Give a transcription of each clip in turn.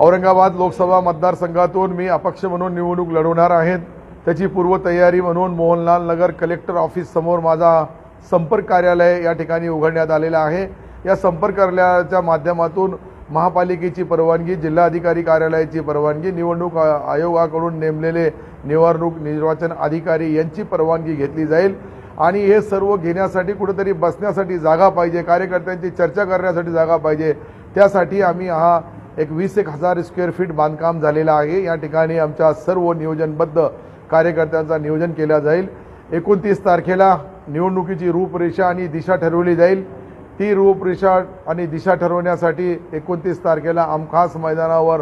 औरंगाबाद लोकसभा मतदारसंघातून मी अपक्ष म्हणून निवडणूक लढवणार आहेत त्याची पूर्वतयारी म्हणून मोहनलाल नगर कलेक्टर ऑफिस समोर माझा संपर्क कार्यालय या ठिकाणी उघडण्यात आलेलं आहे. या संपर्क कार्यालयाच्या माध्यमातून महापालिकेची परवानगी जिल्हाधिकारी कार्यालयाची परवानगी निवडणूक आयोगाकडून नेमलेले निवडणूक निर्वाचन अधिकारी यांची परवानगी घेतली जाईल. आणि हे सर्व घेण्यासाठी कुठेतरी बसण्यासाठी जागा पाहिजे कार्यकर्त्यांची चर्चा करण्यासाठी जागा पाहिजे. त्यासाठी आम्ही हा एक वीस एक हजार स्क्वेअर फीट बांधकाम झालेलं आहे. या ठिकाणी आमच्या सर्व नियोजनबद्ध कार्यकर्त्यांचा नियोजन केला जाईल. एकोणतीस तारखेला निवडणुकीची रूपरेषा आणि दिशा ठरवली जाईल. ती रूपरेषा आणि दिशा ठरवण्यासाठी एकोणतीस तारखेला आमखास मैदानावर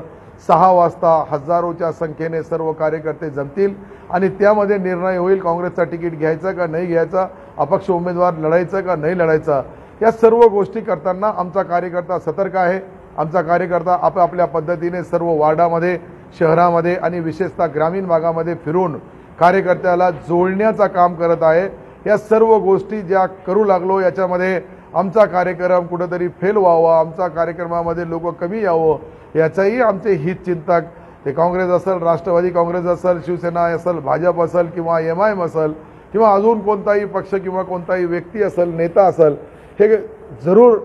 सहा वाजता हजारोच्या संख्येने सर्व कार्यकर्ते जमतील आणि त्यामध्ये निर्णय होईल काँग्रेसचा तिकीट घ्यायचं का नाही घ्यायचा अपक्ष उमेदवार लढायचं का नाही लढायचा. या सर्व गोष्टी करताना आमचा कार्यकर्ता सतर्क आहे. आमचा कार्यकर्ता आपापल्या पद्धतीने सर्व वार्डामध्ये शहरामध्ये आणि विशेषतः ग्रामीण भागामध्ये फिरून कार्यकर्त्याला जोडण्याचा काम करत आहे. या सर्व गोष्टी ज्या करू लागलो याच्यामध्ये आमचा कार्यक्रम कुठंतरी फेल व्हावा आमचा कार्यक्रमामध्ये लोक कमी यावं याचाही आमचे हितचिंतक ते काँग्रेस असेल राष्ट्रवादी काँग्रेस असेल शिवसेना असेल भाजप असेल किंवा एम आय एम असेल किंवा अजून कोणताही पक्ष किंवा कोणताही व्यक्ती असेल नेता असेल हे जरूर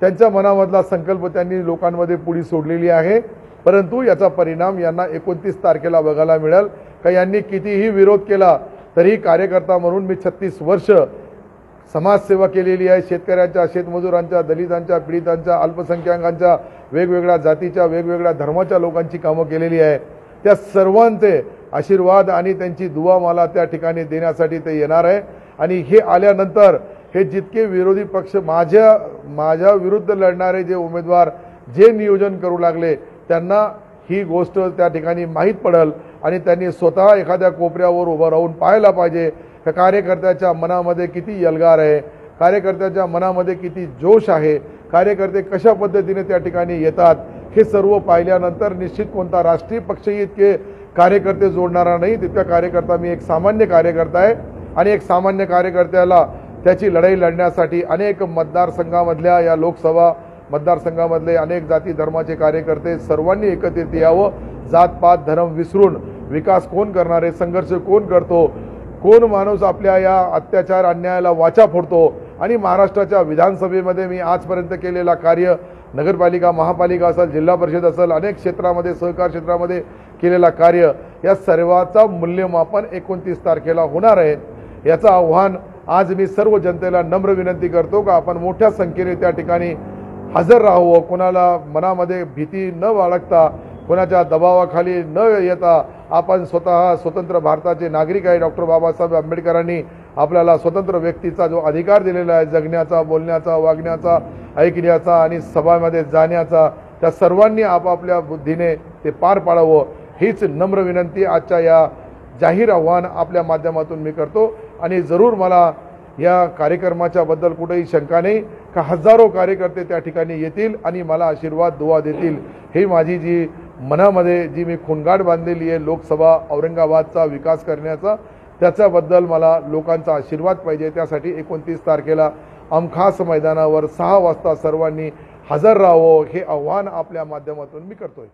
त्यांच्या मनामधला संकल्प त्यांनी लोकांमध्ये पुढी सोडलेली आहे. परंतु याचा परिणाम यांना एकोणतीस तारखेला बघायला मिळेल. का यांनी कितीही विरोध केला तरी कार्यकर्ता म्हणून मी छत्तीस वर्ष समाजसेवा केलेली आहे. शेतकऱ्यांच्या शेतमजुरांच्या दलितांच्या पीडितांच्या अल्पसंख्याकांच्या वेगवेगळ्या जातीच्या वेगवेगळ्या धर्माच्या लोकांची कामं केलेली आहे. त्या सर्वांचे आशीर्वाद आणि त्यांची दुवा मला त्या ठिकाणी देण्यासाठी ते येणार आहे. आणि हे आल्यानंतर हे जितके विरोधी पक्ष माझ्या माझ्या विरुद्ध लढणारे जे उमेदवार जे नियोजन करू लागले त्यांना ही गोष्ट त्या ठिकाणी माहीत पडेल आणि त्यांनी स्वतः एखाद्या कोपऱ्यावर उभं राहून पाहायला पाहिजे. का कार्यकर्त्याच्या मनामध्ये किती यलगार आहे कार्यकर्त्याच्या मनामध्ये किती जोश आहे कार्यकर्ते कशा पद्धतीने त्या ठिकाणी येतात हे सर्व पाहिल्यानंतर निश्चित कोणता राष्ट्रीय पक्षही इतके कार्यकर्ते जोडणारा नाही तितका कार्यकर्ता मी एक सामान्य कार्यकर्ता आहे आणि एक सामान्य कार्यकर्त्याला त्याची लढाई लढण्यासाठी अनेक मतदारसंघामधल्या या लोकसभा मतदारसंघामधले अनेक जाती धर्माचे कार्यकर्ते सर्वांनी एकत्रित यावं. जात पात धर्म विसरून विकास कोण करणारे संघर्ष कोण करतो कोण माणूस आपल्या या अत्याचार अन्यायाला वाचा फोडतो आणि महाराष्ट्राच्या विधानसभेमध्ये मी आजपर्यंत केलेला कार्य नगरपालिका महापालिका असेल जिल्हा परिषद असेल अनेक क्षेत्रामध्ये सहकार क्षेत्रामध्ये केलेला कार्य या सर्वाचा मूल्यमापन एकोणतीस तारखेला होणार आहे. याचं आव्हान आज मी सर्व जनतेला नम्र विनंती करतो का आपण मोठ्या संख्येने त्या ठिकाणी हजर राहावं कोणाला मनामध्ये भीती न बाळगता कोणाच्या दबावाखाली न येता आपण स्वतः स्वतंत्र भारताचे नागरिक आहे. डॉक्टर बाबासाहेब आंबेडकरांनी आपल्याला स्वतंत्र व्यक्तीचा जो अधिकार दिलेला आहे जगण्याचा बोलण्याचा वागण्याचा ऐकण्याचा आणि सभामध्ये जाण्याचा त्या सर्वांनी आपापल्या बुद्धीने ते पार पाडावं हीच नम्र विनंती आजच्या या जाहीर आव्हान आपल्या माध्यमातून मी करतो. आणि जरूर मला या कार्यक्रमाच्या बद्दल कुठेही शंका नाही का हजारो कार्यकर्ते त्या ठिकाणी येतील आणि मला आशीर्वाद दुवा देतील. ही माझी जी मनामध्ये जी मी खुणगाड बांधलेली आहे लोकसभा औरंगाबादचा विकास करण्याचा त्याच्याबद्दल मला लोकांचा आशीर्वाद पाहिजे. त्यासाठी एकोणतीस तारखेला अमखास मैदानावर सहा वाजता सर्वांनी हजर राहावं हे आव्हान आपल्या माध्यमातून मी करतोय.